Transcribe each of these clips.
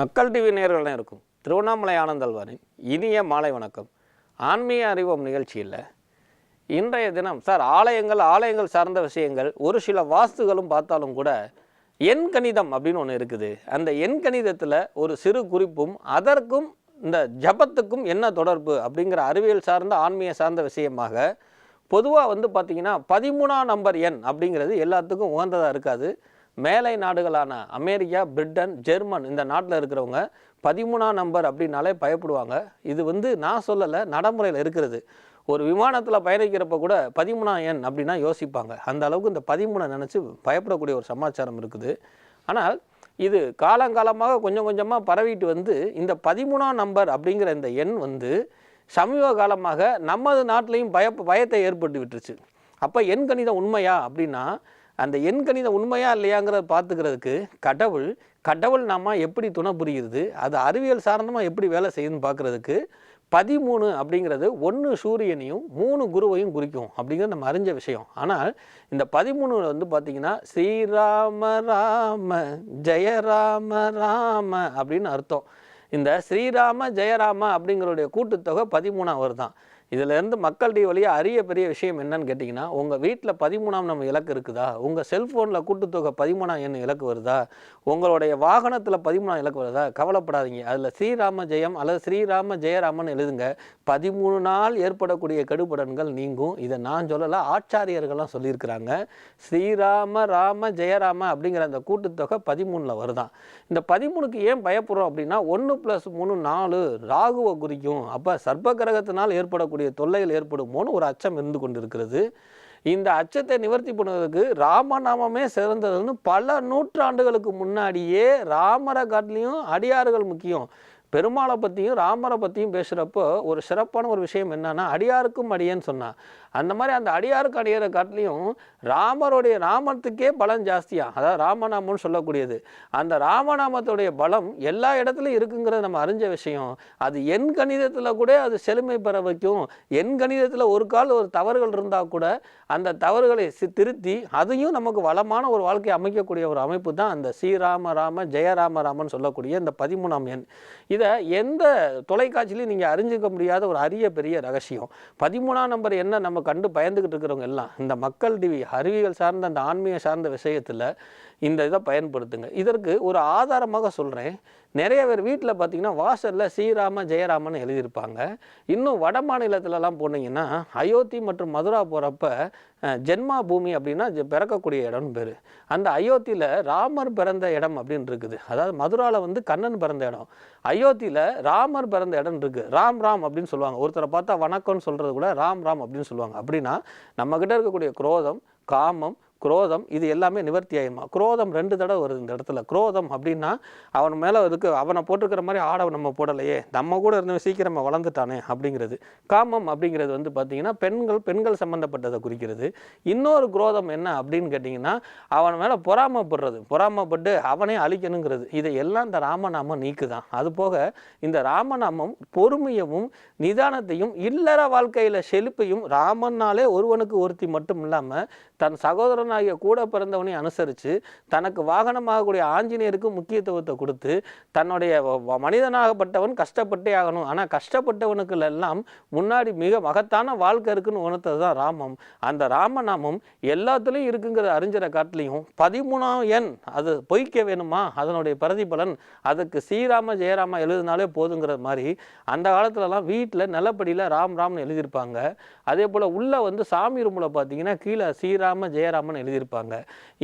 மக்கள் டிவி நேயர்கள் இருக்கும் திருவண்ணாமலை ஆனந்தல்வாரின் இனிய மாலை வணக்கம். ஆன்மீக அறிவோம் நிகழ்ச்சியில் இன்றைய தினம் சார் ஆலயங்கள் ஆலயங்கள் சார்ந்த விஷயங்கள் ஒரு சில வாஸ்துகளும் பார்த்தாலும் கூட எண் கணிதம் அப்படின்னு ஒன்று இருக்குது. அந்த எண் கணிதத்தில் ஒரு சிறு குறிப்பும் அதற்கும் இந்த ஜபத்துக்கும் என்ன தொடர்பு அப்படிங்கிற அறிவியல் சார்ந்த ஆன்மீக சார்ந்த விஷயமாக பொதுவாக வந்து பார்த்திங்கன்னா பதிமூணாம் நம்பர் எண் அப்படிங்கிறது எல்லாத்துக்கும் உகந்ததாக இருக்காது. மேலை நாடுகளான அமெரிக்கா பிரிட்டன் ஜெர்மன் இந்த நாட்டில் இருக்கிறவங்க பதிமூணாம் நம்பர் அப்படின்னாலே பயப்படுவாங்க. இது வந்து நான் சொல்லலை நடைமுறையில் இருக்கிறது. ஒரு விமானத்தில் பயணிக்கிறப்ப கூட பதிமூணாம் எண் அப்படின்னா யோசிப்பாங்க. அந்த அளவுக்கு இந்த பதிமூணை நினச்சி பயப்படக்கூடிய ஒரு சமாச்சாரம் இருக்குது. ஆனால் இது காலங்காலமாக கொஞ்சம் கொஞ்சமாக பரவிட்டு வந்து இந்த பதிமூணாம் நம்பர் அப்படிங்கிற இந்த எண் வந்து சமீப காலமாக நமது நாட்டிலையும் பய பயத்தை ஏற்பட்டு விட்டுருச்சு. அப்போ எண் கணிதம் உண்மையா அப்படின்னா அந்த எண் கணிதம் உண்மையா இல்லையாங்கிறத பார்த்துக்கிறதுக்கு கடவுள் கடவுள் நாம எப்படி துணை புரியுது அது அறிவியல் சார்ந்தமாக எப்படி வேலை செய்யுதுன்னு பார்க்குறதுக்கு பதிமூணு அப்படிங்கிறது ஒன்று சூரியனையும் மூணு குருவையும் குறிக்கும் அப்படிங்கிறது நம்ம அறிஞ்ச விஷயம். ஆனால் இந்த பதிமூணு வந்து பார்த்திங்கன்னா ஸ்ரீராம ராம ஜெயராம ராம அப்படின்னு அர்த்தம். இந்த ஸ்ரீராம ஜெயராம அப்படிங்கிறோடைய கூட்டுத்தொகை பதிமூணாவது தான் இதிலேருந்து மக்களுடைய வழியாக அரிய பெரிய விஷயம் என்னன்னு கேட்டிங்கன்னா உங்கள் வீட்டில் பதிமூணாம் நம்ம இலக்கு இருக்குதா? உங்கள் செல்ஃபோனில் கூட்டுத்தொகை பதிமூணாம் எண் இலக்கு வருதா? உங்களுடைய வாகனத்தில் பதிமூணாம் இலக்கு வருதா? கவலைப்படாதீங்க. அதில் ஸ்ரீராம ஜெயம் அல்லது ஸ்ரீராம ஜெயராமன் எழுதுங்க பதிமூணு நாள் ஏற்படக்கூடிய கெடுபடன்கள் நீங்கும். இதை நான் சொல்லலை ஆச்சாரியர்கள்லாம் சொல்லியிருக்கிறாங்க. ஸ்ரீராம ராம ஜெயராம அப்படிங்கிற அந்த கூட்டுத்தொகை பதிமூணில் வருதான். இந்த பதிமூணுக்கு ஏன் பயப்படுறோம் அப்படின்னா ஒன்று ப்ளஸ் மூணு நாலு ராகுவை குறிக்கும். அப்போ சர்ப்ப கிரகத்தினால் ஏற்படக்கூடிய தொல்லைகள் ஏற்படுமோன்னு ஒரு அச்சம் இருந்து கொண்டிருக்கிறது. இந்த அச்சத்தை நிவர்த்தி பண்ணுவதற்கு ராமநாமமே சிறந்ததுன்னு பல நூற்றாண்டுகளுக்கு முன்னாடியே ராமரை காட்டிலையும் அடியார்கள் முக்கியம். பெருமாளை பற்றியும் ராமரை பற்றியும் பேசுகிறப்போ ஒரு சிறப்பான ஒரு விஷயம் என்னன்னா அடியாருக்கும் அடியேன்னு சொன்னான் அந்த மாதிரி அந்த அடியாருக்கு அடியிற காட்டிலையும் ராமருடைய ராமத்துக்கே பலம் ஜாஸ்தியாக அதாவது ராமநாமம்னு சொல்லக்கூடியது. அந்த ராமநாமத்துடைய பலம் எல்லா இடத்துலையும் இருக்குங்கிறது நம்ம அறிஞ்ச விஷயம். அது என் கணிதத்தில் கூட அது செழுமை பெற வைக்கும். எண் கணிதத்தில் ஒரு கால் ஒரு தவறுகள் இருந்தால் கூட அந்த தவறுகளை சி திருத்தி அதையும் நமக்கு வளமான ஒரு வாழ்க்கையை அமைக்கக்கூடிய ஒரு அமைப்பு தான் அந்த ஸ்ரீராம ராம ஜெயராம ராமன் சொல்லக்கூடிய இந்த பதிமூணாம் எண். இது எந்த தொலைக்காட்சியிலையும் நீங்கள் அறிஞ்சிக்க முடியாத ஒரு அரிய பெரிய ரகசியம். பதிமூணாம் நம்பர் என்ன நம்ம கண்டு பயந்துக்கிட்டு இருக்கிறவங்க எல்லாம் இந்த மக்கள் டிவி அறிவியல் சார்ந்த அந்த ஆன்மீக சார்ந்த விஷயத்தில் இந்த இதை பயன்படுத்துங்க. இதற்கு ஒரு ஆதாரமாக சொல்கிறேன் நிறைய பேர் வீட்டில் பார்த்தீங்கன்னா வாசலில் ஸ்ரீராம ஜெயராமன் எழுதியிருப்பாங்க. இன்னும் வட மாநிலத்திலலாம் போனீங்கன்னா அயோத்தி மற்றும் மதுரா போகிறப்ப ஜென்மா பூமி அப்படின்னா பிறக்கக்கூடிய இடம்னு பேர். அந்த அயோத்தியில் ராமர் பிறந்த இடம் அப்படின்னு இருக்குது. அதாவது மதுராவில் வந்து கண்ணன் பிறந்த இடம். அயோத்தியில் ராமர் பிறந்த இடம் இருக்குது ராம் ராம் அப்படின்னு சொல்லுவாங்க. ஒருத்தரை பார்த்தா வணக்கம்னு சொல்கிறது கூட ராம் ராம் அப்படின்னு சொல்லுவாங்க. அப்படின்னா நம்மக்கிட்ட இருக்கக்கூடிய குரோதம் காமம் குரோதம் இது எல்லாமே நிவர்த்தி ஆயிடுமா குரோதம் ரெண்டு தடவை வருது இந்த இடத்துல. குரோதம் அப்படின்னா அவன் மேலே இருக்கு அவனை போட்டிருக்கிற மாதிரி ஆடை நம்ம போடலையே. நம்ம கூட இருந்து சீக்கிரமாக வளர்ந்துட்டானே அப்படிங்கிறது. காமம் அப்படிங்கிறது வந்து பார்த்தீங்கன்னா பெண்கள் பெண்கள் சம்மந்தப்பட்டதை குறிக்கிறது. இன்னொரு குரோதம் என்ன அப்படின்னு கேட்டிங்கன்னா அவன் மேலே பொறாமப்படுறது. பொறாமப்பட்டு அவனே அழிக்கணுங்கிறது. இதை எல்லாம் இந்த ராமநாமம் நீக்குதான். அது போக இந்த ராமநாமம் பொறுமையவும் நிதானத்தையும் இல்லற வாழ்க்கையில் செழிப்பையும் ராமன்னாலே ஒருவனுக்கு ஒருத்தி மட்டும் இல்லாமல் தன் சகோதரன் சகோதரனாகிய கூட பிறந்தவனையும் அனுசரித்து தனக்கு வாகனமாகக்கூடிய ஆஞ்சநேயருக்கு முக்கியத்துவத்தை கொடுத்து தன்னுடைய மனிதனாகப்பட்டவன் கஷ்டப்பட்டே ஆகணும். ஆனால் கஷ்டப்பட்டவனுக்கு எல்லாம் முன்னாடி மிக மகத்தான வாழ்க்கை இருக்குன்னு உணர்த்தது தான் ராமம். அந்த ராமநாமம் எல்லாத்துலேயும் இருக்குங்கிற அறிஞரை காட்டிலையும் பதிமூணாம் எண் அது பொய்க்க வேணுமா? அதனுடைய பிரதிபலன் அதுக்கு ஸ்ரீராம ஜெயராம எழுதினாலே போதுங்கிற மாதிரி அந்த காலத்துலலாம் வீட்டில் நிலப்படியில் ராம் ராம்னு எழுதியிருப்பாங்க. அதே போல் உள்ளே வந்து சாமி ரூமில் பார்த்தீங்கன்னா கீழே ஸ்ரீராம ஜெயராமன் எழுதியிருப்பாங்க.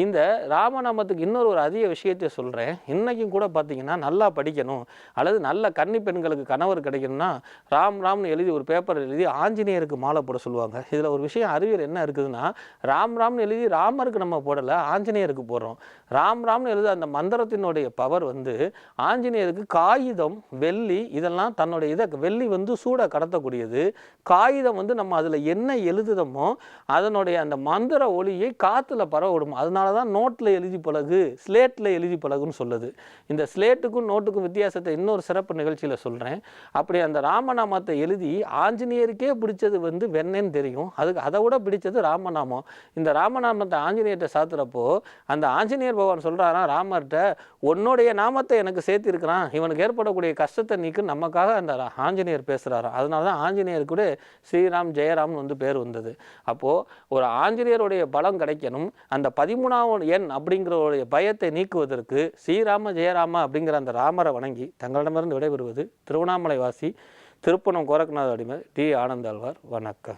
இந்த ராமநாமத்துக்கு இன்னொரு ஒரு அதிக விஷயத்தை சொல்கிறேன் இன்றைக்கும் கூட பார்த்தீங்கன்னா நல்லா படிக்கணும். அல்லது நல்ல கன்னி பெண்களுக்கு கணவர் கிடைக்கணும்னா ராம் ராம்னு எழுதி ஒரு பேப்பர் எழுதி ஆஞ்சநேயருக்கு மாலை போட சொல்லுவாங்க. இதில் ஒரு விஷயம் அறிவியல் என்ன இருக்குதுன்னா ராம் ராம்னு எழுதி ராமருக்கு நம்ம போடலை ஆஞ்சநேயருக்கு போடுறோம். ராம் ராம்னு எழுத அந்த மந்திரத்தினுடைய பவர் வந்து ஆஞ்சநேயருக்கு காகிதம் வெள்ளி இதெல்லாம் தன்னுடைய இதை வெள்ளி வந்து சூட கடத்தக்கூடியது. காகிதம் வந்து நம்ம அதில் என்ன எழுதுதமோ அதனுடைய அந்த மந்திர ஒளியை காத்து காற்றுல பரவ விடும் அதனால தான் நோட்டில் எழுதி பழகு ஸ்லேட்டில் எழுதி பழகுன்னு சொல்லுது. இந்த ஸ்லேட்டுக்கும் நோட்டுக்கும் வித்தியாசத்தை இன்னொரு சிறப்பு நிகழ்ச்சியில் சொல்கிறேன் அப்படி அந்த ராமநாமத்தை எழுதி ஆஞ்சநேயருக்கே பிடிச்சது வந்து வெண்ணென்னு தெரியும். அதுக்கு அதை விட பிடிச்சது ராமநாமம். இந்த ராமநாமத்தை ஆஞ்சநேயர்கிட்ட சாத்துறப்போ அந்த ஆஞ்சநேயர் பகவான் சொல்கிறாராம் ராமர்கிட்ட உன்னுடைய நாமத்தை எனக்கு சேர்த்திருக்கிறான். இவனுக்கு ஏற்படக்கூடிய கஷ்டத்தை நீக்கு. நமக்காக அந்த ஆஞ்சநேயர் பேசுகிறாராம் அதனால தான் ஆஞ்சநேயர் கூட ஸ்ரீராம் ஜெயராம்னு வந்து பேர் வந்தது. அப்போது ஒரு ஆஞ்சநேயருடைய பலம் வைக்கணும் அந்த பதிமூணாவது எண் அப்படிங்கிறவருடைய பயத்தை நீக்குவதற்கு ஸ்ரீராம ஜெயராம அப்படிங்கிற அந்த ராமரை வணங்கி தங்களிடமிருந்து விடைபெறுவது திருவண்ணாமலை வாசி திருப்பணம் கோரக்நாத் அடிமை டி. ஆனந்தாழ்வார். வணக்கம்.